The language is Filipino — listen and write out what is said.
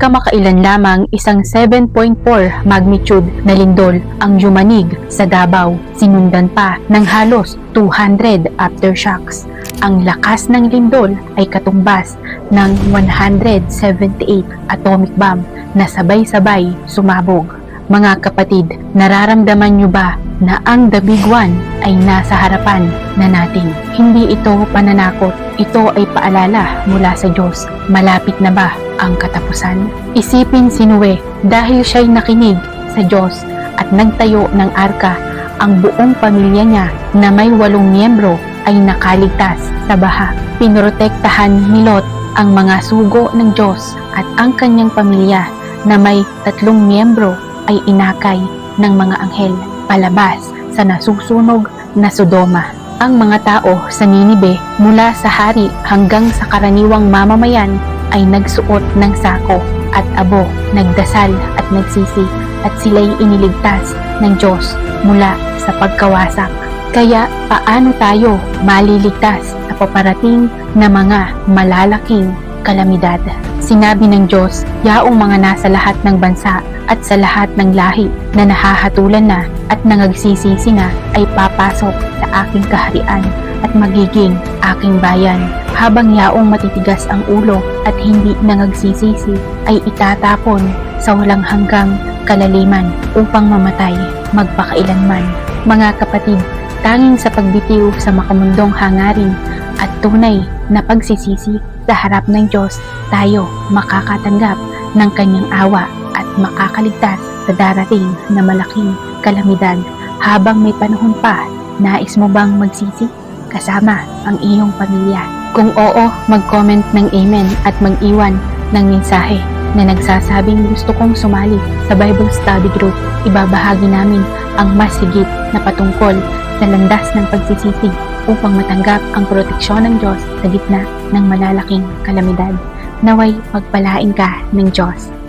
kamakailan lamang isang 7.4 magnitude na lindol ang yumanig sa Davao. Sinundan pa ng halos 200 aftershocks. Ang lakas ng lindol ay katumbas ng 178 atomic bomb na sabay-sabay sumabog. Mga kapatid, nararamdaman nyo ba na ang The Big One ay nasa harapan na natin? Hindi ito pananakot, ito ay paalala mula sa Diyos. Malapit na ba ang katapusan? Isipin si Noe dahil siya'y nakinig sa Diyos at nagtayo ng arka ang buong pamilya niya na may walong miyembro ay nakaligtas sa baha. Pinrotektahan ni Lot ang mga sugo ng Diyos at ang kanyang pamilya na may tatlong miyembro ay inakay ng mga anghel palabas sa nasusunog na Sodoma. Ang mga tao sa Ninibe mula sa hari hanggang sa karaniwang mamamayan ay nagsuot ng sako at abo, nagdasal at nagsisi at sila'y iniligtas ng Diyos mula sa pagkawasak. Kaya paano tayo maliligtas sa paparating na mga malalaking kalamidad? Sinabi ng Diyos, yaong mga nasa lahat ng bansa at sa lahat ng lahi na nahahatulan na at nangagsisisi na ay papasok sa aking kaharian at magiging aking bayan. Habang yaong matitigas ang ulo at hindi nangagsisisi ay itatapon sa walang hanggang kalaliman upang mamatay magpakailanman. Mga kapatid, tanging sa pagbitiw sa makamundong hangarin at tunay na pagsisisi sa harap ng Diyos tayo makakatanggap ng kanyang awa at makakaligtas sa darating na malaking kalamidad. Habang may panahon pa nais mo bang magsisi? Kasama ang iyong pamilya. Kung oo mag-comment ng amen at mag-iwan ng mensahe na nagsasabing gusto kong sumali sa Bible Study Group. Ibabahagi namin ang mas higit na patungkol sa landas ng pagsisisi upang matanggap ang proteksyon ng Diyos sa gitna ng malalaking kalamidad. Naway pagpalain ka ng Diyos.